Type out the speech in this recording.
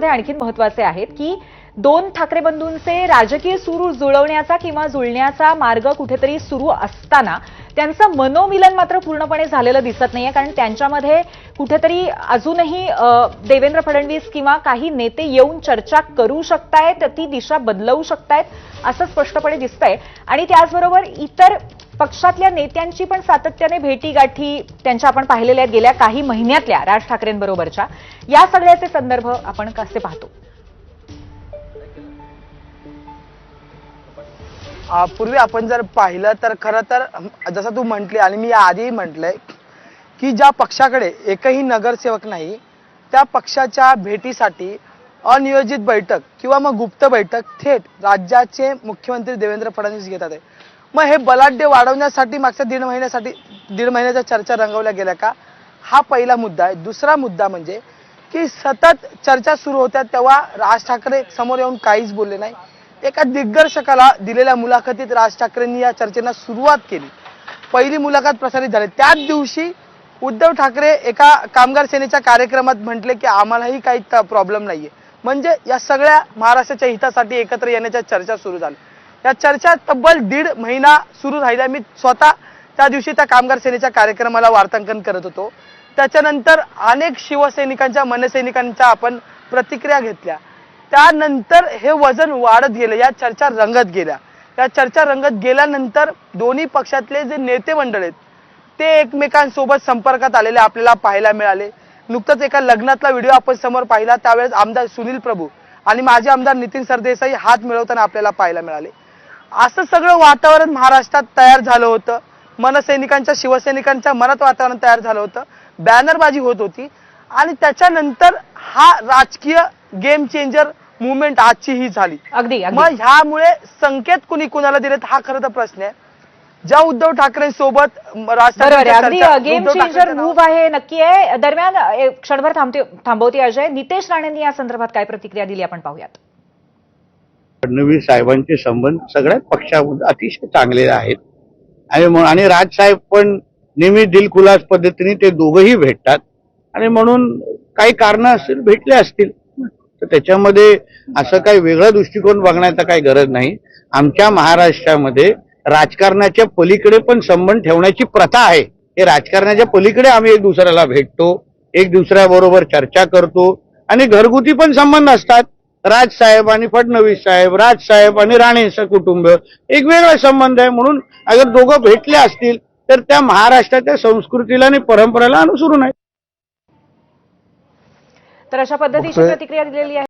याच्यामध्ये आणखीन महत्त्वाचे आहेत की दोन ठाकरे बंधूंचे राजकीय सुरू जुळवण्याचा किंवा जुळण्याचा मार्ग कुठेतरी सुरू असताना त्यांचं मनोमिलन मात्र पूर्णपणे झालेलं दिसत नाहीये कारण त्यांच्यामध्ये कुठेतरी अजूनही देवेंद्र फडणवीस किंवा काही नेते येऊन चर्चा करू शकतायत ती दिशा बदलवू शकतायत असं स्पष्टपणे दिसतंय. आणि त्याचबरोबर इतर पक्षातल्या नेत्यांची पण सातत्याने भेटीगाठी त्यांच्या आपण पाहिलेल्या आहेत गेल्या काही महिन्यातल्या राज ठाकरेंबरोबरच्या. या सगळ्याचे संदर्भ आपण कसे पाहतो? पूर्वी आपण जर पाहिलं तर खरं तर जसं तू म्हटली आणि मी आधीही म्हटलंय की ज्या पक्षाकडे एकही नगरसेवक नाही त्या पक्षाच्या भेटीसाठी अनियोजित बैठक किंवा मग गुप्त बैठक थेट राज्याचे मुख्यमंत्री देवेंद्र फडणवीस घेतात आहे. मग हे बलाढ्य वाढवण्यासाठी मागच्या दीड महिन्यासाठी दीड महिन्याच्या चर्चा रंगवल्या गेल्या का? हा पहिला मुद्दा आहे. दुसरा मुद्दा म्हणजे की सतत चर्चा सुरू होत्या तेव्हा राज ठाकरे समोर येऊन काहीच बोलले नाही. एका दिग्दर्शकाला दिलेल्या मुलाखतीत राज ठाकरेंनी या चर्चेला सुरुवात केली. पहिली मुलाखत प्रसारित झाली. त्याच दिवशी उद्धव ठाकरे एका कामगार सेनेच्या कार्यक्रमात म्हटले की आम्हालाही काही प्रॉब्लेम नाहीये. म्हणजे या सगळ्या महाराष्ट्राच्या हितासाठी एकत्र येण्याच्या चर्चा सुरू झाल्या या चर्चा तब्बल दीड महिना सुरू राहिल्या. मी स्वतः त्या दिवशी त्या कामगार सेनेच्या कार्यक्रमाला वार्तांकन करत होतो. त्याच्यानंतर अनेक शिवसैनिकांच्या मनसैनिकांच्या आपण प्रतिक्रिया घेतल्या. त्यानंतर हे वजन वाढत गेलं. या चर्चा रंगत गेल्या. या चर्चा रंगत गेल्यानंतर दोन्ही पक्षातले जे नेते मंडळ आहेत ते एकमेकांसोबत संपर्कात आलेले आपल्याला पाहायला मिळाले. नुकतंच एका लग्नातला व्हिडिओ आपण समोर पाहिला त्यावेळेस आमदार सुनील प्रभू आणि माजी आमदार नितीन सरदेसाई हात मिळवताना आपल्याला पाहायला मिळाले. असं सगळं वातावरण महाराष्ट्रात तयार झालं होतं. मनसैनिकांच्या शिवसैनिकांच्या मनात वातावरण तयार झालं होतं. बॅनरबाजी होत होती. आणि त्याच्यानंतर हा राजकीय गेम चेंजर मुवमेंट आजची ही झाली. अगदी अगदी. मग ह्यामुळे संकेत कुणी कुणाला दिलेत? हा खरं तर प्रश्न आहे. ज्या उद्धव राज ठाकरेंचं नाव- मूव्ह आहे नक्की आहे. दरम्यान क्षणभर थांबते थांबवते अजय. नितेश राणेंनी या संदर्भात काय प्रतिक्रिया दिली आपण पाहूयात. फडणवीस साहेबांचे संबंध सगळ्याच पक्षामध्ये अतिशय चांगले आहेत. आणि आणि राजसाहेब पण नेहमी दिलखुलास पद्धतीने ते दोघंही भेटतात. आणि म्हणून काही कारण असतील भेटले असतील. तर त्याच्यामध्ये असं काही वेगळा दृष्टिकोन बघण्याचा काही गरज नाही. आमच्या महाराष्ट्रामध्ये राजकारणाच्या पलीकडे पण संबंध ठेवण्याची प्रथा आहे. हे राजकारणाच्या पलीकडे आम्ही एक दुसऱ्याला भेटतो एक दुसऱ्याबरोबर चर्चा करतो आणि घरगुती पण संबंध असतात. राज साहेब आणि फडणवीस साहेब राज साहेब आणि राणेचं कुटुंब एक वेगळा संबंध आहे. म्हणून अगर दोघं भेटले असतील तर त्या महाराष्ट्राच्या संस्कृतीला आणि परंपरेला अनुसरून आहे. तर अशा पद्धतीची. प्रतिक्रिया दिलेली आहे.